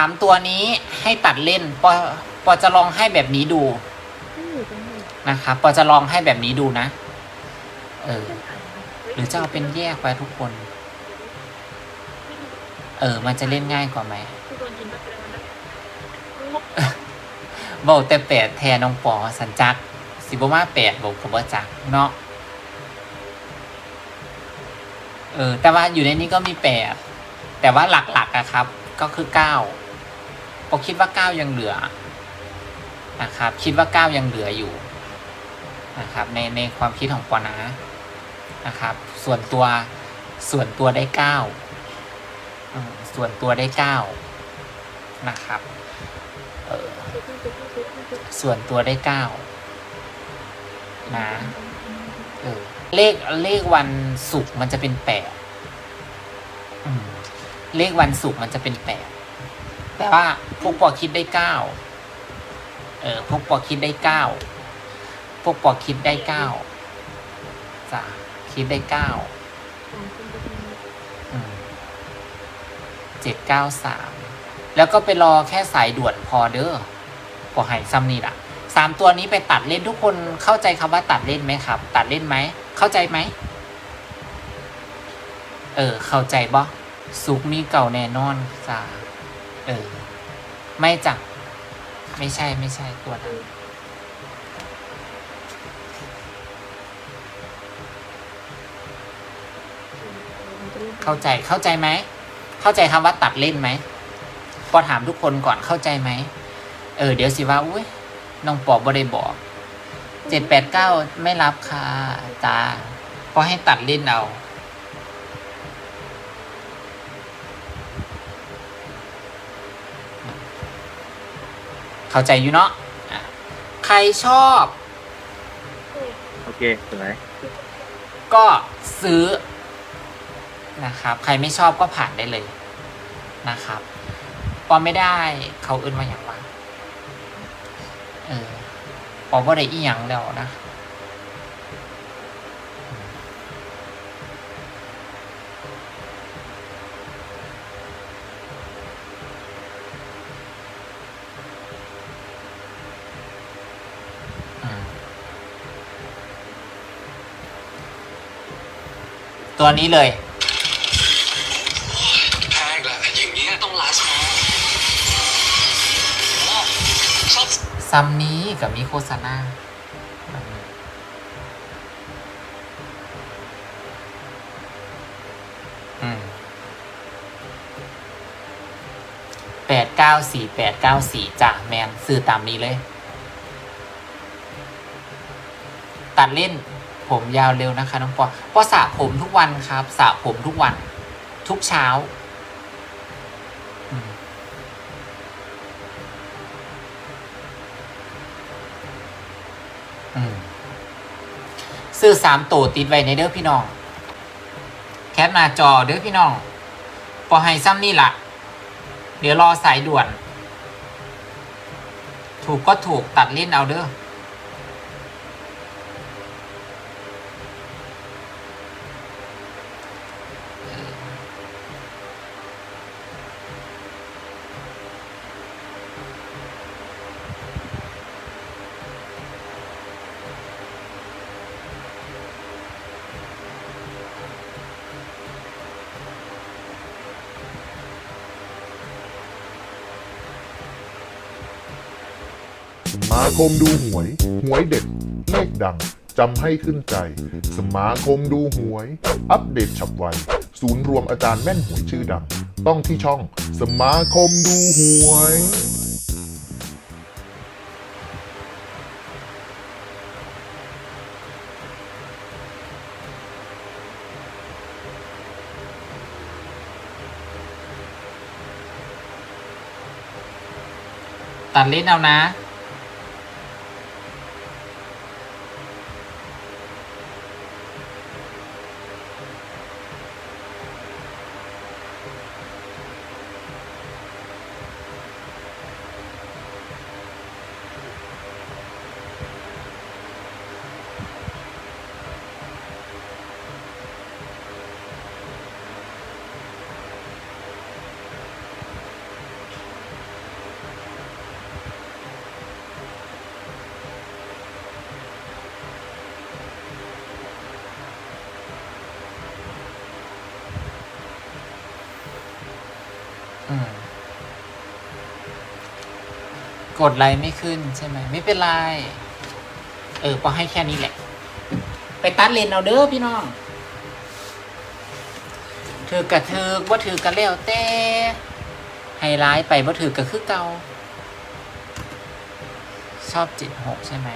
ามตัวนี้ให้ตัดเล่นปอปอจะลองให้แบบนี้ดูนะครับปอจะลองให้แบบนี้ดูนะ เออ หรือจะเอาเป็นแยกไปทุกคน เออ มันจะเล่นง่ายกว่าไหมบบเป็นมันแบบบอกแต่แปดแทนน้องปอสันจัก สิบมาแปดบอกผมว่าจักเนาะเออ แต่ว่าอยู่ในนี้ก็มีแปดแต่ว่าหลักๆอะครับ ก็คือเก้า ปอคิดว่าเก้ายังเหลือนะครับ คิดว่าเก้ายังเหลืออยู่นะครับในในความคิดของปอนะนะครับ ส่วนตัวส่วนตัวได้เก้าส่วนตัวได้เก้านะครับเออส่วนตัวได้เก้านะเออเลขเลขวันศุกร์มันจะเป็นแปดเลขวันศุกร์มันจะเป็นแปด แต่ว่าพวกปอคิดได้เก้าเออพวกปอคิดได้เก้าพวกปอคิดได้เก้าจ้ะคิดได้เก้าเจ็ดเก้าสามแล้วก็ไปรอแค่สายด่วนพอเด้อพอหายซ้ำนี่ละสามตัวนี้ไปตัดเล่นทุกคนเข้าใจคำว่าตัดเล่นไหมครับ ตัดเล่นไหม เข้าใจไหม เออ เข้าใจบ่สุกมีเก่าแน่นอนจ้า เออ ไม่จับไม่ใช่ไม่ใช่ตัวนั้นเข้าใจเข้าใจไหม เข้าใจคำว่าตัดเล่นไหมพอถามทุกคนก่อนเข้าใจไหม เออ เดี๋ยวสิว่าอุ้ยน้องปอบบ่ได้บอกเจ็ดแปดเก้าไม่รับค่ะจ้าพอให้ตัดเล่นเอา เข้าใจอยู่เนาะอะใครชอบโอเคสวยก็ซื้อนะครับ ใครไม่ชอบก็ผ่านได้เลยนะครับปอไม่ได้เขาเอื้นมาอย่างว่าเออปอว่าได้อีหยังแล้วนะอื ตัวนี้เลยแพงแหละอย่างเงี้ต้องลาสมอชอบซัมนี้กับมีโฆษณาอืมแปดเก้าสี่แปดเก้าสี่จ้ะแมนซื้อตามนี้เลย ตัดเล่น ผมยาวเร็วนะคะน้องปอปอสระผมทุกวันครับสระผมทุกวัน ทุกเช้า ซื้อสามตัวติดไว้ในเด้อพี่น้อง แคปหน้าจอเด้อพี่น้องพอให้ซ้ำนี่ละเดี๋ยวรอสายด่วน ถูกก็ถูกตัดเล่นเอาเด้อ มาคมดูหวย หวยเด็ดเลขดัง จำให้ขึ้นใจ สมาคมดูหวย อัปเดตฉับไว ศูนย์รวมอาจารย์แม่นหวยชื่อดัง ต้องที่ช่อง สมาคมดูหวย ตัดลิ้นเอานะ กดไลค์ไม่ขึ้นใช่ไหมไม่เป็นไร เออพอให้แค่นี้แหละ ไปตัดเลนเอาเด้อพี่น้องถือกระถือว่าถือกระเลี้ยวเต้ไฮไลท์ไปว่าถือกระคือเก่าชอบจิตหกใช่ไหม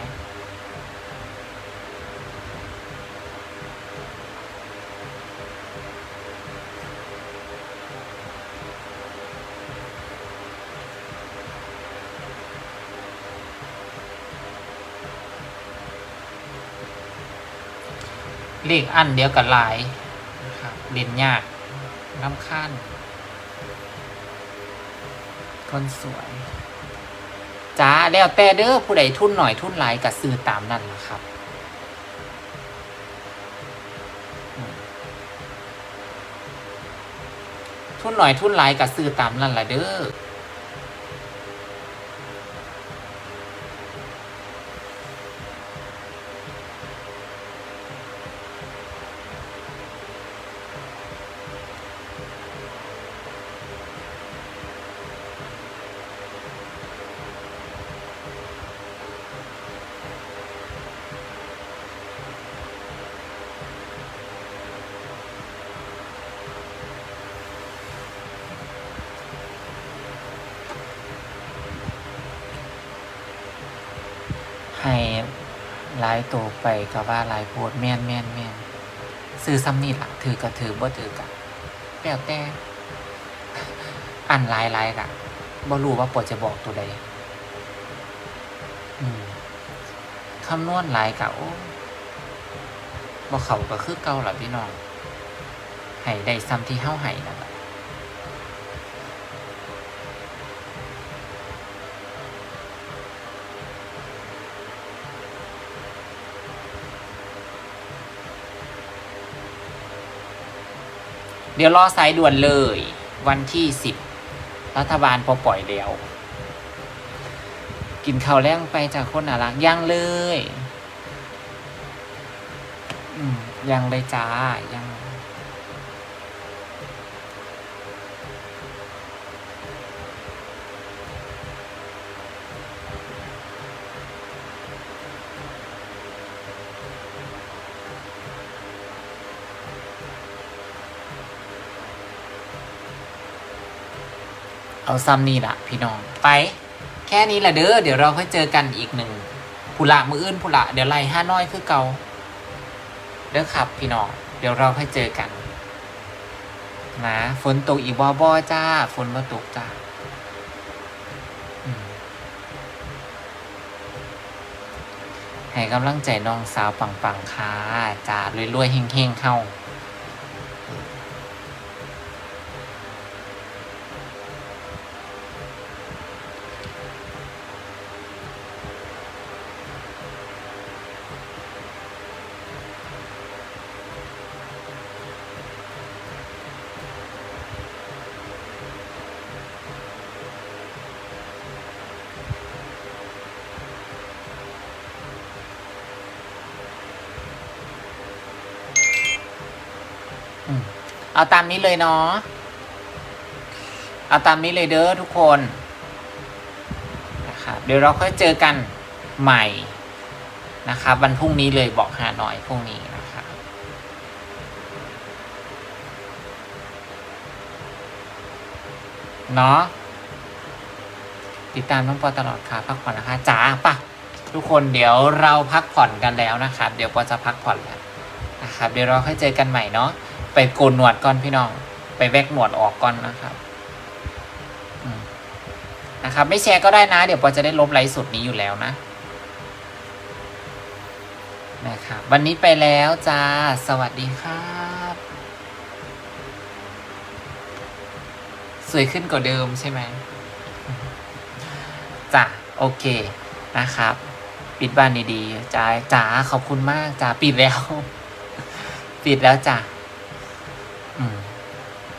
เลขอันเดียวกับหลายนะครับเรียนยากน้ำข้านคนสวยจ้าแล้วแต่เด้อผู้ใดทุนหน่อยทุนหลายกับซื้อตามนั่นล่ะครับอืมทุนหน่อยทุนหลายกับซื้อตามนั่นล่ะเด้อ ให้หลายตัวไปก็ว่าหลายโพดแม่นแม่นแม่นซื้อซ้ำนี่ล่ะถือก็ถือบ่ถือก็แล้วแต่อันหลายหลายกะบ่รู้ว่าปวดจะบอกตัวใดคำนวณหลายกะโอ้บ่เขาก็คือเก่าล่ะพี่น้องให้ได้ซ้ำที่เฮาให้นั่นล่ะ เดี๋ยวรอสายด่วนเลย วันที่สิบรัฐบาลพอปล่อยแล้วกินข้าวแรงไปจากคนน่ารักยังเลยยังเลยจ้ายัง เอาซ้ำนี่ละพี่น้อง ไป แค่นี้แหละเด้อ เดี๋ยวเราค่อยเจอกันอีกหนึ่งผู้ละมืออื่นผู้ละเดี๋ยวไล่ห้าน้อยคือเกาเด้อครับพี่น้อง เดี๋ยวเราค่อยเจอกัน นะ ฝนตกอีกบอบอจ้า ฝนมาตกจ้าให้กำลังใจน้องสาวปังๆค่ะจ้ารวยๆเฮงๆเข้า เอาตามนี้เลยเนาะเอาตามนี้เลยเด้อทุกคนนะครับเดี๋ยวเราค่อยเจอกันใหม่นะครับวันพรุ่งนี้เลยบอกหาหน่อยพรุ่งนี้นะครับเนาะติดตามน้องปอตลอดค่ะพักผ่อนนะคะจ๋าปะทุกคนเดี๋ยวเราพักผ่อนกันแล้วนะครับ เดี๋ยวปอจะพักผ่อนแล้วนะครับเดี๋ยวเราค่อยเจอกันใหม่เนาะ ไปโกนหนวดก่อนพี่น้อง ไปแวกหนวดออกก่อนนะครับนะครับ ไม่แชร์ก็ได้นะ เดี๋ยวปอจะได้ลบไลฟ์สดนี้อยู่แล้วนะนะครับวันนี้ไปแล้วจ้า สวัสดีครับ สวยขึ้นกว่าเดิมใช่ไหมจ้ะโอเคนะครับ ปิดบ้านดีๆจ้าจ๋าขอบคุณมากจ้าปิดแล้ว ปิดแล้วจ้ะอืม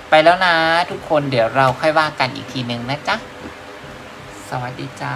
ไปแล้วนะทุกคนเดี๋ยวเราค่อยว่ากันอีกทีนึงนะจ๊ะ สวัสดีจ้า